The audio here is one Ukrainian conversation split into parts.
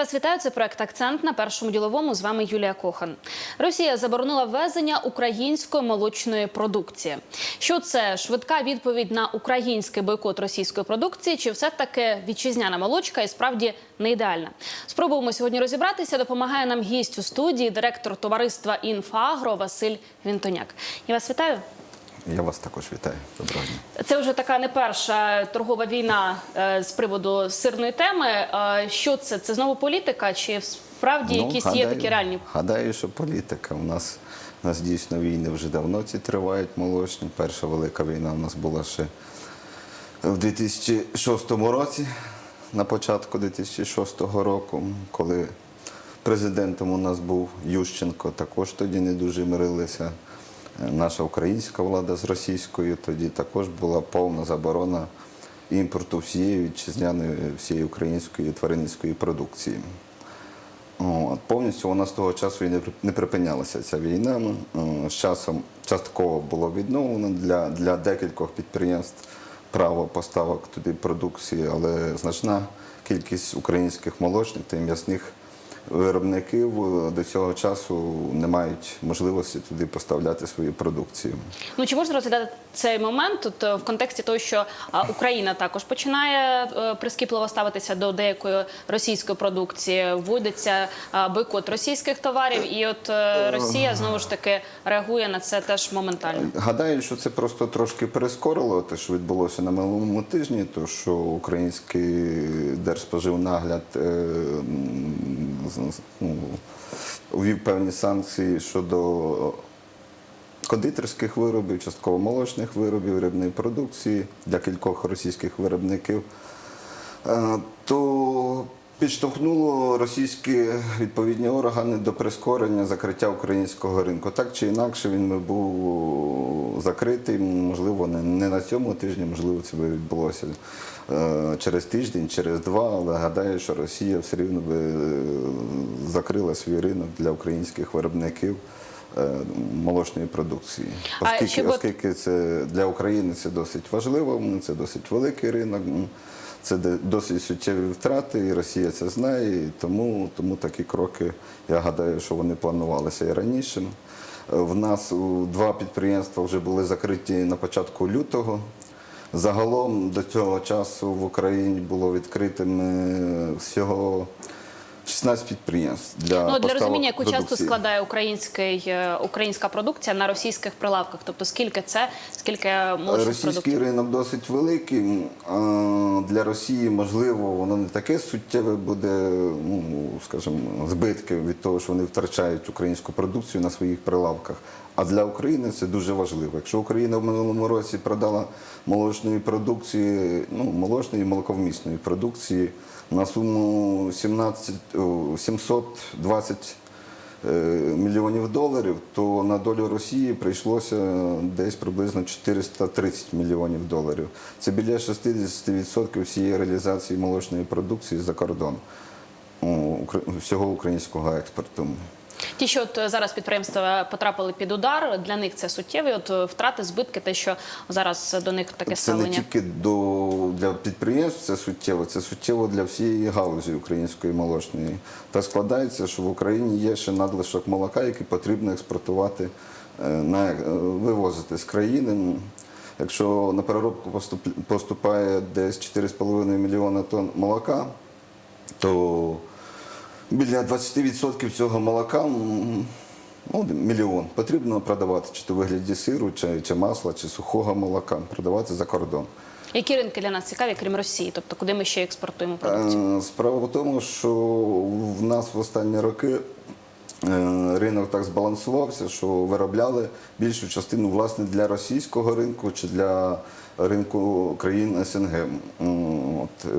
вас вітаю. Це проект Акцент на першому діловому. З вами Юлія Кохан. Росія заборонила ввезення української молочної продукції. Що це швидка відповідь на український бойкот російської продукції? Чи все таки вітчизняна молочка і справді не ідеальна? Спробуємо сьогодні розібратися. Допомагає нам гість у студії, директор товариства «Інфагро» Василь Вінтоняк. Я вас вітаю. Я вас також вітаю. Доброго дня. Це вже така не перша торгова війна е, з приводу сирної теми. Е, Що це? Це знову політика? Чи справді якісь є такі реальні? Гадаю, що політика. У нас, у нас дійсно війни вже давно ці тривають молочні. Перша велика війна у нас була ще в 2006 році, на початку 2006 року, коли президентом у нас був Ющенко, також тоді не дуже мирилися. Наша українська влада з російською, тоді також була повна заборона імпорту всієї вітчизняної, всієї української тваринницької продукції. От, повністю вона з того часу і не, не припинялася ця війна. Е, З часом частково було відновлено для, для декількох підприємств право поставок туди продукції, але значна кількість українських молочних та м'ясних виробників е, до цього часу не мають можливості туди поставляти свою продукцію. Ну чи можна розглядати цей момент тут е, в контексті того, що Україна також починає е, прискіпливо ставитися до деякої російської продукції, вводиться бойкот російських товарів, і от е, Росія знову ж таки реагує на це теж моментально. Гадаю, що це просто трошки перескорило те, що відбулося на минулому тижні, то що український держспоживнагляд ввів певні санкції щодо кондитерських виробів, частково молочних виробів, рибної продукції для кількох російських виробників. Е, то підштовхнуло російські відповідні органи до прискорення закриття українського ринку. Так чи інакше він би був закритий, можливо, не, на цьому тижні, можливо, це би відбулося через тиждень, через два, але гадаю, що Росія все рівно би е, закрила свій ринок для українських виробників. е, Молочної продукції, оскільки, оскільки це для України це досить важливо, це досить великий ринок, це досить суттєві втрати, і Росія це знає, і тому, тому такі кроки, я гадаю, що вони планувалися і раніше. Е, В нас два підприємства вже були закриті на початку лютого. Загалом до цього часу в Україні було відкритими всього 16 підприємств для Ну для розуміння, яку часто складає український е, українська продукція на російських прилавках, тобто скільки це, скільки молочних Російський продуктів? ринок досить великий. Для Росії, можливо, воно не таке суттєве буде, ну, скажімо, збитки від того, що вони втрачають українську продукцію на своїх прилавках. А для України це дуже важливо. Якщо Україна в минулому році продала молочної продукції, ну, молочної і молоковмісної продукції на суму 17, 720 е, мільйонів доларів, то на долю Росії прийшлося десь приблизно 430 мільйонів доларів. Це біля 60% всієї реалізації молочної продукції за кордон всього українського експорту. Ті, що от е, зараз підприємства потрапили під удар, для них це суттєві. От е, втрати, збитки, те, що зараз до них таке Це не тільки до, для підприємств, це суттєво, це суттєво для всієї галузі української молочної. Та складається, що в Україні є ще надлишок молока, який потрібно експортувати, е, на, вивозити з країни. Якщо на переробку поступ- поступає десь 4,5 мільйона тонн молока, то біля 20% цього молока ну, мільйон потрібно продавати чи то вигляді сиру, чи, чи масла, чи сухого молока, продавати за кордон. Які ринки для нас цікаві, крім Росії? Тобто, куди ми ще експортуємо продукцію? Е, Справа в тому, що в нас в останні роки е, ринок так збалансувався, що виробляли більшу частину власне для російського ринку чи для ринку країн СНГ. От,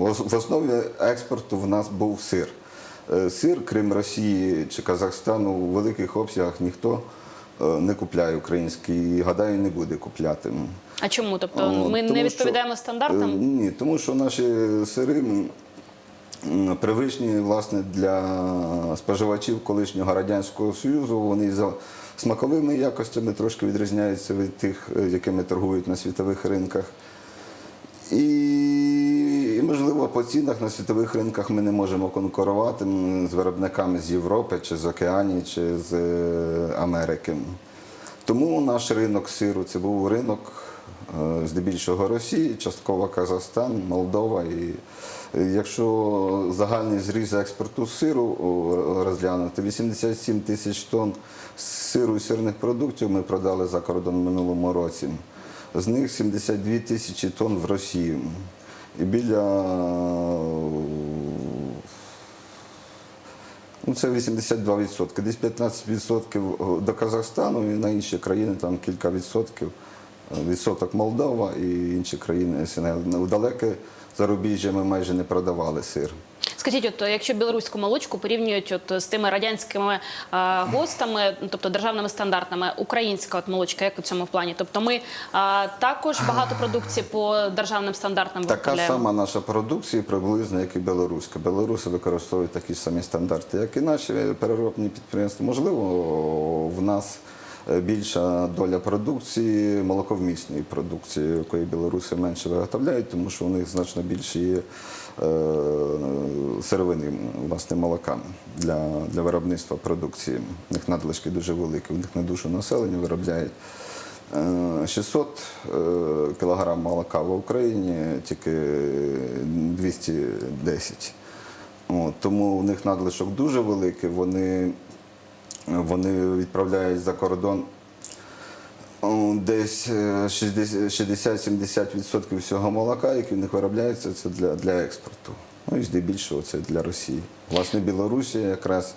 м, в основі експорту в нас був сир. Е, Сир, крім Росії чи Казахстану, у великих обсягах ніхто е, не купляє український і гадаю, не буде купляти. А чому? Тобто, ми тому не що, відповідаємо стандартам? е, Ні, тому що наші сири привичні власне для споживачів колишнього радянського союзу. Вони за смаковими якостями трошки відрізняються від тих, якими торгують на світових ринках. І, можливо, по цінах на світових ринках ми не можемо конкурувати з виробниками з Європи, чи з Океанії, чи з е, Америки. Тому наш ринок сиру це був ринок е, здебільшого Росії, частково Казахстан, Молдова. І е, якщо загальний зріз експорту сиру розглянути, 87 тисяч тонн сиру і сирних продуктів ми продали за кордон минулому році. З них 72 тисячі тонн в Росію. І біля Ну, це 82%. Десь 15% до Казахстану і на інші країни там кілька відсотків. Відсоток Молдова і інші країни СНГ. У далеке зарубіжжя ми майже не продавали сир. Скажіть, от якщо білоруську молочку порівнюють от з тими радянськими е, гостами, тобто державними стандартами, українська от молочка, як у цьому плані? Тобто ми е, також багато продукції по державним стандартам Така сама наша продукція приблизно, як і білоруська. Білоруси використовують такі самі стандарти, як і наші переробні підприємства. Можливо, в нас е, більша доля продукції, молоковмісної продукції, якої білоруси менше виготовляють, тому що у них значно більше є е, сировини власне молока для, для виробництва продукції. У них надлишки дуже великі, у них на душу населення виробляють. Е, 600 е, кілограм молока в Україні, тільки 210. От, тому у них надлишок дуже великий. Вони, вони відправляють за кордон десь е, 60 60-70% всього молока, яке в них виробляється, це для, для експорту. Ну і здебільшого це для Росії. Власне, Білорусія якраз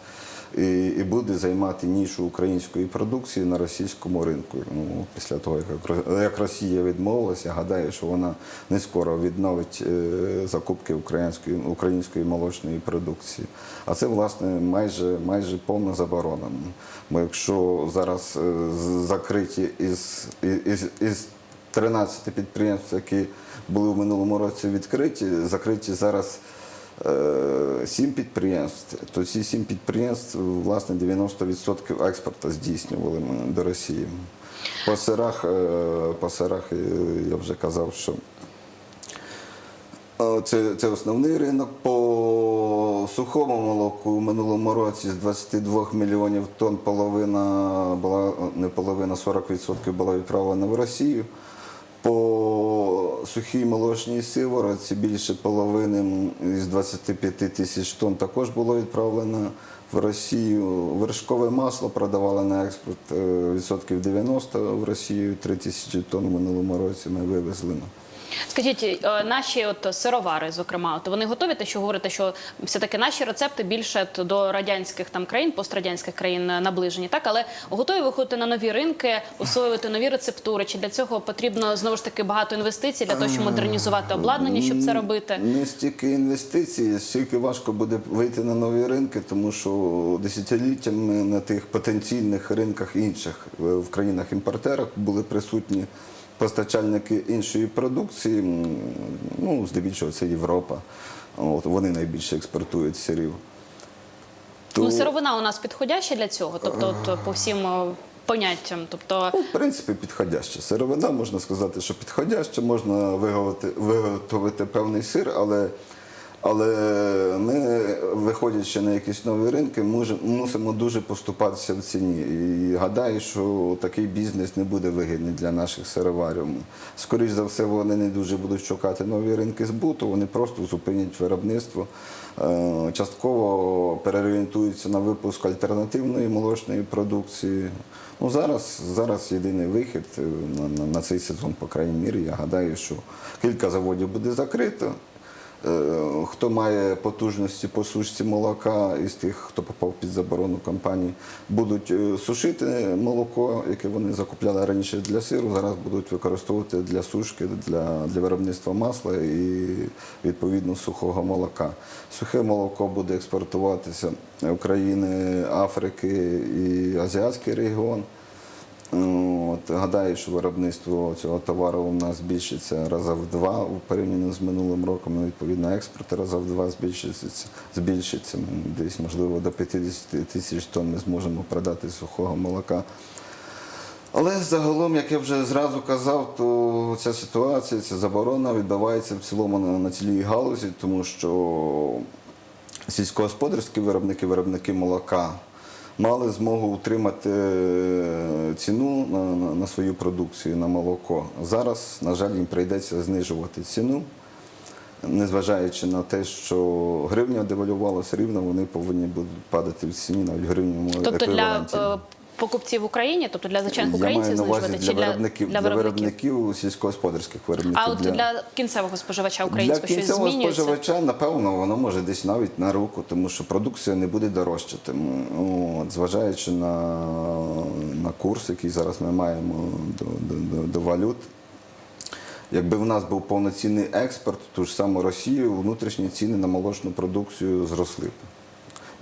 і, і буде займати нішу української продукції на російському ринку. Ну, після того, як, як Росія відмовилася, гадаю, що вона не скоро відновить е, закупки української, української молочної продукції. А це, власне, майже, майже повна заборона. Бо якщо зараз е, закриті із, із, із 13 підприємств, які були в минулому році відкриті, закриті зараз сім підприємств, то ці сім підприємств, власне, 90% експорту здійснювали ми до Росії. По сирах, е, по сирах е, я вже казав, що Е, це, це основний ринок. По сухому молоку в минулому році з 22 мільйонів тонн половина була не половина, 40% була відправлена в Росію. По сухій молочній сиворотці більше половини із 25 тисяч тонн також було відправлено в Росію. Вершкове масло продавали на експорт е, відсотків 90 в Росію, 3 тисячі тонн в минулому році ми вивезли. Скажіть, е, наші от сировари, зокрема, от вони готові те, що говорите, що все-таки наші рецепти більше до радянських там країн, пострадянських країн наближені, так але готові виходити на нові ринки, освоювати нові рецептури. Чи для цього потрібно знову ж таки багато інвестицій для того, щоб модернізувати обладнання, щоб це робити? Не стільки інвестицій, стільки важко буде вийти на нові ринки, тому що десятиліттями на тих потенційних ринках інших е, в країнах-імпортерах були присутні постачальники іншої продукції. Ну, здебільшого це Європа. От, вони найбільше експортують сирів. То- Ну, сировина у нас підходяща для цього, тобто от, по всім е, поняттям, тобто. Ну, в принципі, підходяща. Сировина, можна сказати, що підходяща, можна виготовити, виготовити певний сир, але, але ми, виходячи на якісь нові ринки, мусимо дуже поступатися в ціні. І гадаю, що такий бізнес не буде вигідний для наших сироварів. Скоріше за все, вони не дуже будуть шукати нові ринки збуту, вони просто зупинять виробництво. Е, Частково переорієнтуються на випуск альтернативної молочної продукції. Ну, зараз, зараз єдиний вихід е, на, на, на цей сезон, по крайній мірі. Я гадаю, що кілька заводів буде закрито. Е, Хто має потужності по сушці молока із тих, хто попав під заборону компанії, будуть е, сушити молоко, яке вони закупляли раніше для сиру, зараз будуть використовувати для сушки, для, для виробництва масла і відповідно сухого молока. Сухе молоко буде експортуватися України, Африки і Азіатський регіон. От, гадаю, що виробництво цього товару у нас збільшиться раза в два у порівнянні з минулим роком. Ну, відповідно, експорт раза в два збільшиться. збільшиться. Десь, можливо, до 50 тисяч тонн ми зможемо продати сухого молока. Але загалом, як я вже зразу казав, то ця ситуація, ця заборона відбувається в цілому на, на цілій галузі, тому що сільськогосподарські виробники, виробники молока мали змогу утримати е, ціну на, на, на свою продукцію, на молоко. Зараз, на жаль, їм прийдеться знижувати ціну. Незважаючи на те, що гривня девалювалася рівно вони повинні будуть падати в ціні навіть гривню Тобто для е, покупців в Україні, тобто для звичайних українців знижувати для чи виробників, для, для виробників? виробників сільськогосподарських виробників. А от для, кінцевого споживача для українського щось кінцевого змінюється? споживача, напевно, воно може десь навіть на руку, тому що продукція не буде дорожчати. От, зважаючи на, на курс, який зараз ми маємо до, до, до, до валют. Якби в нас був повноцінний експорт, ту ж саму Росію, внутрішні ціни на молочну продукцію зросли б.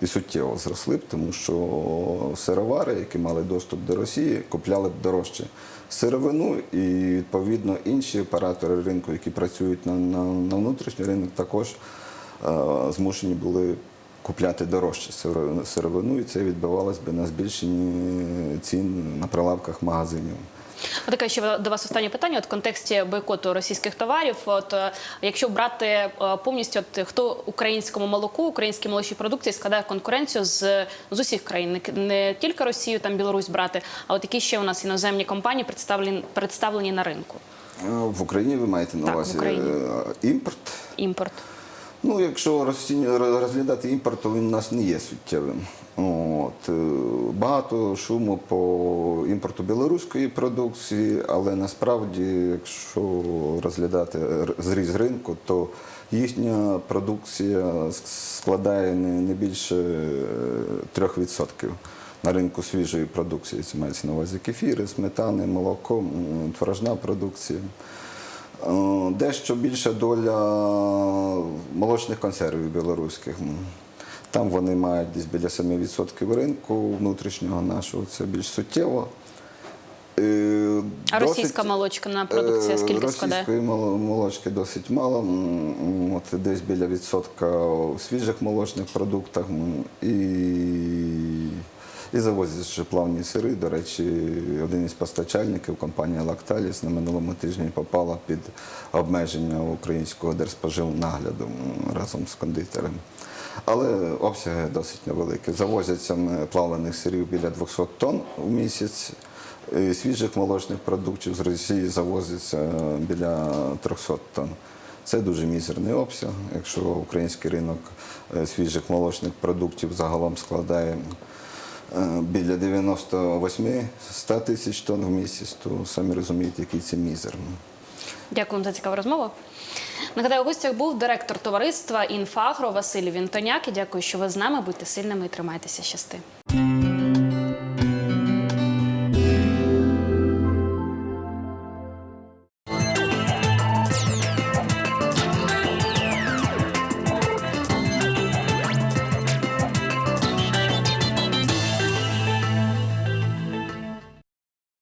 І суттєво зросли б, тому що сировари, які мали доступ до Росії, купляли б дорожче сировину, і відповідно інші оператори ринку, які працюють на, на, на внутрішній ринок, також е, змушені були купляти дорожче сиро- сировину, і це відбивалось би на збільшенні цін на прилавках магазинів. Таке ще до вас останнє питання. От в контексті бойкоту російських товарів. От е, якщо брати е, повністю, от, хто українському молоку, українській молочній продукції складає конкуренцію з, з усіх країн, не, тільки Росію, там Білорусь брати, а от які ще у нас іноземні компанії представлені представлені на ринку. Е, В Україні ви маєте на увазі імпорт. Імпорт. Ну, якщо розглядати імпорт, то він у нас не є суттєвим. От, е, багато шуму по імпорту білоруської продукції, але насправді, якщо розглядати зріз ринку, то їхня продукція складає не, більше е, 3% на ринку свіжої продукції. Це мається на увазі кефіри, сметани, молоко, творожна продукція. Е, Дещо більша доля молочних консервів білоруських. Там вони мають десь біля 7% ринку внутрішнього нашого, це більш суттєво. Е, А досить- російська молочна продукція Е, скільки складає? Російської молочки досить мало. От десь біля відсотка у свіжих молочних продуктах. І, і завозять ще плавні сири. До речі, один із постачальників, компанія Лакталіс, на минулому тижні попала під обмеження українського держспоживнагляду разом з кондитером. Але обсяги досить невеликі. Завозяться плавлених сирів біля 200 тонн у місяць. Свіжих молочних продуктів з Росії завозиться біля 300 тонн. Це дуже мізерний обсяг. Якщо український ринок е, свіжих молочних продуктів загалом складає біля 98-100 тисяч тонн в місяць, то самі розумієте, який це мізер. Дякую за цікаву розмову. Нагадаю, у гостях був директор товариства «Інфагро» Василь Вінтоняк. І дякую, що ви з нами. Будьте сильними і тримайтеся щасти.